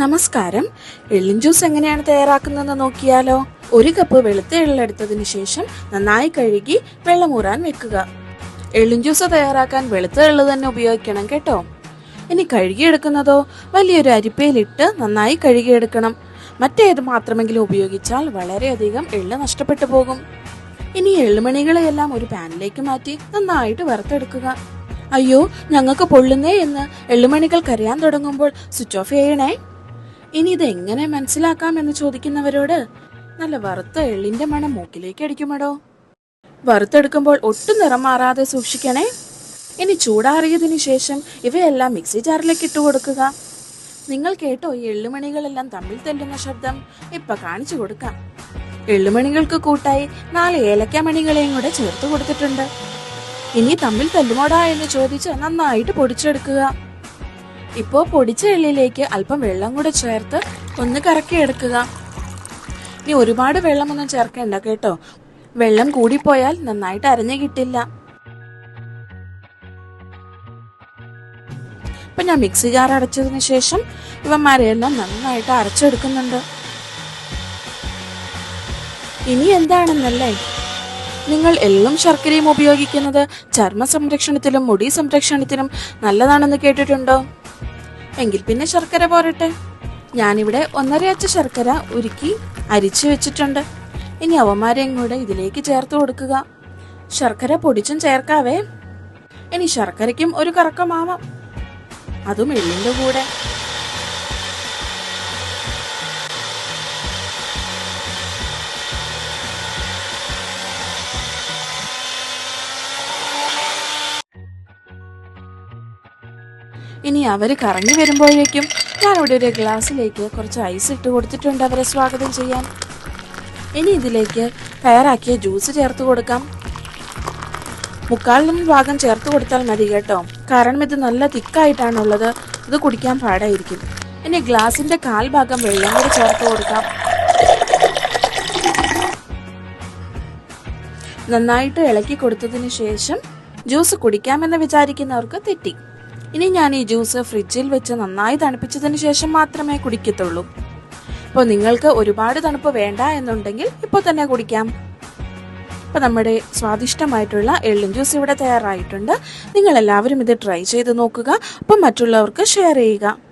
നമസ്കാരം. എള്ളിൻ ജ്യൂസ് എങ്ങനെയാണ് തയ്യാറാക്കുന്നതെന്ന് നോക്കിയാലോ? ഒരു കപ്പ് വെളുത്ത എള്ളെടുത്തതിന് ശേഷം നന്നായി കഴുകി വെള്ളമൂറാൻ വെക്കുക. എള്ളിൻ ജ്യൂസ് തയ്യാറാക്കാൻ വെളുത്ത എള്ള് തന്നെ ഉപയോഗിക്കണം കേട്ടോ. ഇനി കഴുകിയെടുക്കുന്നതോ വലിയൊരു അരിപ്പയിലിട്ട് നന്നായി കഴുകിയെടുക്കണം. മറ്റേത് മാത്രമെങ്കിലും ഉപയോഗിച്ചാൽ വളരെയധികം എള്ള് നഷ്ടപ്പെട്ടു പോകും. ഇനി എള്ളുമണികളെയെല്ലാം ഒരു പാനിലേക്ക് മാറ്റി നന്നായിട്ട് വറുത്തെടുക്കുക. അയ്യോ ഞങ്ങൾക്ക് പൊള്ളുന്നേ എന്ന് എള്ളുമണികൾ കരയാൻ തുടങ്ങുമ്പോൾ സ്വിച്ച് ഓഫ് ചെയ്യണേ. ഇനി ഇതെങ്ങനെ മനസ്സിലാക്കാം എന്ന് ചോദിക്കുന്നവരോട് നല്ല വറുത്ത എള്ളിന്റെ മണം മൂക്കിലേക്ക് അടിക്കുമടോ? വറുത്തെടുക്കുമ്പോൾ ഒട്ടും നിറം മാറാതെ സൂക്ഷിക്കണേ. ഇനി ചൂടാറിയതിനു ശേഷം ഇവയെല്ലാം മിക്സി ജാറിലേക്ക് ഇട്ട് കൊടുക്കുക. നിങ്ങൾ കേട്ടോ ഈ എള്ളുമണികളെല്ലാം തമ്മിൽ തെല്ലുന്ന ശബ്ദം. ഇപ്പൊ കാണിച്ചു കൊടുക്കാം. എള്ളുമണികൾക്ക് കൂട്ടായി നാല് ഏലക്കമണികളെയും കൂടെ ചേർത്ത് കൊടുത്തിട്ടുണ്ട്. ഇനി തമ്മിൽ തല്ലുമോടാ എന്ന് ചോദിച്ച് നന്നായിട്ട് പൊടിച്ചെടുക്കുക. ഇപ്പോ പൊടിച്ച എള്ളിലേക്ക് അല്പം വെള്ളം കൂടെ ചേർത്ത് ഒന്ന് കറക്കി കറക്കിയെടുക്കുക. ഇനി ഒരുപാട് വെള്ളമൊന്നും ചേർക്കേണ്ട കേട്ടോ. വെള്ളം കൂടിപ്പോയാൽ നന്നായിട്ട് അരഞ്ഞു കിട്ടില്ല. ഇപ്പൊ ഞാൻ മിക്സി ജാർ അടച്ചതിന് ശേഷം ഇവന്മാരെയെല്ലാം നന്നായിട്ട് അരച്ചെടുക്കുന്നുണ്ട്. ഇനി എന്താണെന്നല്ലേ? നിങ്ങൾ എള്ളും ശർക്കരയും ഉപയോഗിക്കുന്നത് ചർമ്മ സംരക്ഷണത്തിലും മുടി സംരക്ഷണത്തിനും നല്ലതാണെന്ന് കേട്ടിട്ടുണ്ടോ? എങ്കിൽ പിന്നെ ശർക്കര പോരട്ടെ. ഞാനിവിടെ ഒന്നര അച്ച ശർക്കര ഉരുക്കി അരിച്ചു വെച്ചിട്ടുണ്ട്. ഇനി അവന്മാരെയും കൂടെ ഇതിലേക്ക് ചേർത്ത് കൊടുക്കുക. ശർക്കര പൊടിച്ചും ചേർക്കാവേ. ഇനി ശർക്കരയ്ക്കും ഒരു കറക്കമാവാം അതും എള്ളിന്റെ കൂടെ. ഇനി അവർ കറങ്ങി വരുമ്പോഴേക്കും ഞാൻ ഇവിടെ ഒരു ഗ്ലാസ്സിലേക്ക് കുറച്ച് ഐസ് ഇട്ട് കൊടുത്തിട്ടുണ്ട് അവരെ സ്വാഗതം ചെയ്യാൻ. ഇനി ഇതിലേക്ക് തയ്യാറാക്കിയ ജ്യൂസ് ചേർത്ത് കൊടുക്കാം. മുക്കാലിനും ഭാഗം ചേർത്ത് കൊടുത്താൽ മതി കേട്ടോ. കാരണം ഇത് നല്ല തിക്കായിട്ടാണുള്ളത്. ഇത് കുടിക്കാൻ പാടായിരിക്കും. ഇനി ഗ്ലാസിന്റെ കാൽ ഭാഗം വെള്ളം കൂടി ചേർത്ത് കൊടുക്കാം. നന്നായിട്ട് ഇളക്കി കൊടുത്തതിന് ശേഷം ജ്യൂസ് കുടിക്കാമെന്ന് വിചാരിക്കുന്നവർക്ക് തെറ്റി. ഇനി ഞാൻ ഈ ജ്യൂസ് ഫ്രിഡ്ജിൽ വെച്ച് നന്നായി തണുപ്പിച്ചതിന് ശേഷം മാത്രമേ കുടിക്കത്തുള്ളൂ. അപ്പോൾ നിങ്ങൾക്ക് ഒരുപാട് തണുപ്പ് വേണ്ട എന്നുണ്ടെങ്കിൽ ഇപ്പോൾ തന്നെ കുടിക്കാം. അപ്പോൾ നമ്മുടെ സ്വാദിഷ്ടമായിട്ടുള്ള എള്ളും ജ്യൂസ് ഇവിടെ തയ്യാറായിട്ടുണ്ട്. നിങ്ങൾ എല്ലാവരും ഇത് ട്രൈ ചെയ്ത് നോക്കുക. അപ്പം മറ്റുള്ളവർക്ക് ഷെയർ ചെയ്യുക.